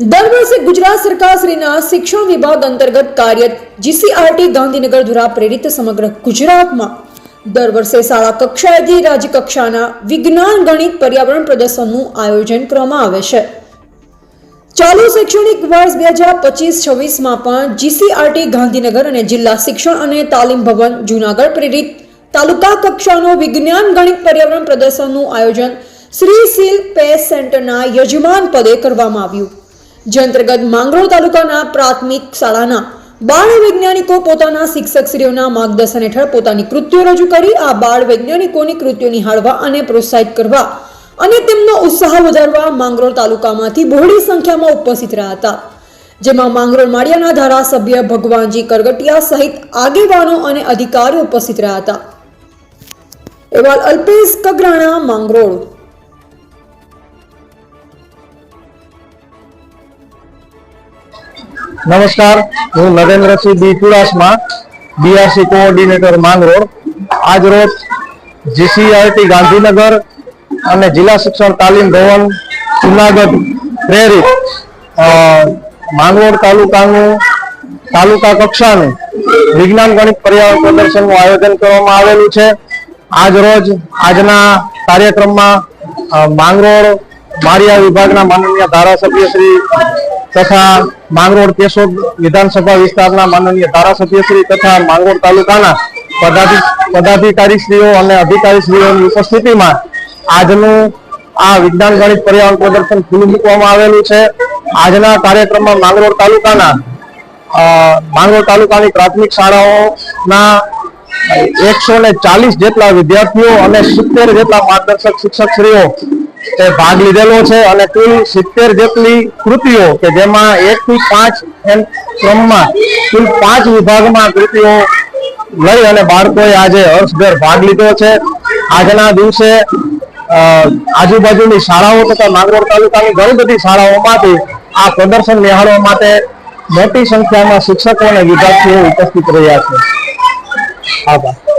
દર વર્ષે ગુજરાત સરકારશ્રીના શિક્ષણ વિભાગ અંતર્ગત કાર્યરત જીસીઆરટી ગાંધીનગર દ્વારા પ્રેરિત સમગ્ર ગુજરાતમાં દર વર્ષે શાળા કક્ષાએથી રાજ્ય કક્ષાના વિજ્ઞાન, ગણિત, પર્યાવરણ પ્રદર્શનનું આયોજન કરવામાં આવે છે. ચાલુ શૈક્ષણિક વર્ષ બે હજાર પચીસ છવ્વીસમાં પણ જીસીઆરટી ગાંધીનગર અને જિલ્લા શિક્ષણ અને તાલીમ ભવન જૂનાગઢ પ્રેરિત તાલુકા કક્ષાનો વિજ્ઞાન, ગણિત, પર્યાવરણ પ્રદર્શનનું આયોજન શ્રી સીલ પેસ સેન્ટરના યજમાન પદે કરવામાં આવ્યું. જે અંતર્ગત માંગરોળ તાલુકાના પ્રાથમિક શાળાના બાળ વૈજ્ઞાનિકો પોતાના શિક્ષકશ્રીઓના માર્ગદર્શન હેઠળ પોતાની કૃત્યો રજૂ કરી, આ બાળ વૈજ્ઞાનિકોની કૃત્યો નિહાળવા અને પ્રોત્સાહિત કરવા અને તેમનો ઉત્સાહ વધારવા માંગરોળ તાલુકામાંથી બહોળી સંખ્યામાં ઉપસ્થિત રહ્યા હતા. જેમાં માંગરોળ માળિયાના ધારાસભ્ય ભગવાનજી કરગટિયા સહિત આગેવાનો અને અધિકારીઓ ઉપસ્થિત રહ્યા હતા. એવાલ અલ્પેશ કગરાણા, માંગરોળ. નમસ્કાર, હું Narendrasinh B Chudasama BRC coordinator Mangrol. આજ રોજ જીસીઆરટી ગાંધીનગર અને જિલ્લા શિક્ષણ તાલીમ ભવન જુનાગઢ પ્રેરિત માંગરોળ તાલુકાનું તાલુકા કક્ષાનું વિજ્ઞાન ગણિત પર્યાવરણ પ્રદર્શનનું આયોજન કરવામાં આવેલું છે. આજ રોજ આજના કાર્યક્રમમાં માંગરોળ માળિયા વિભાગના માનનીય ધારાસભ્ય શ્રી તથા માંગરોળ કેશોદ વિધાનસભા વિસ્તારના માનનીય ધારાસભ્યશ્રી તથા માંગરોળ તાલુકાના પદાધિ- પદાધિકારીશ્રીઓ અને અધિકારીશ્રીઓની ઉપસ્થિતિમાં આજનું આ વિજ્ઞાન ગણિત પર્યાવરણ પ્રદર્શન ખુલ્લું મૂકવામાં આવેલું છે. આજના કાર્યક્રમમાં માંગરોળ તાલુકાના માંગરોળ તાલુકાની પ્રાથમિક શાળાઓના એકસો ને ચાલીસ જેટલા વિદ્યાર્થીઓ અને સિત્તેર જેટલા માર્ગદર્શક શિક્ષકશ્રીઓ તે ભાગ લીધેલો છે અને કુલ સિત્તેર જેટલી કૃતિઓ કે જેમાં એક થી પાંચ ક્રમમાં કુલ પાંચ વિભાગમાં કૃતિઓ લઈ અને બાળકોએ આજે હર્ષભેર ભાગ લીધો છે. આજના દિવસે આજુબાજુની શાળાઓ તથા નાગરોળ તાલુકાની ઘણી બધી શાળાઓમાંથી આ પ્રદર્શન નિહાળવા માટે મોટી સંખ્યામાં શિક્ષકો અને વિદ્યાર્થીઓ ઉપસ્થિત રહ્યા છે. આભાર.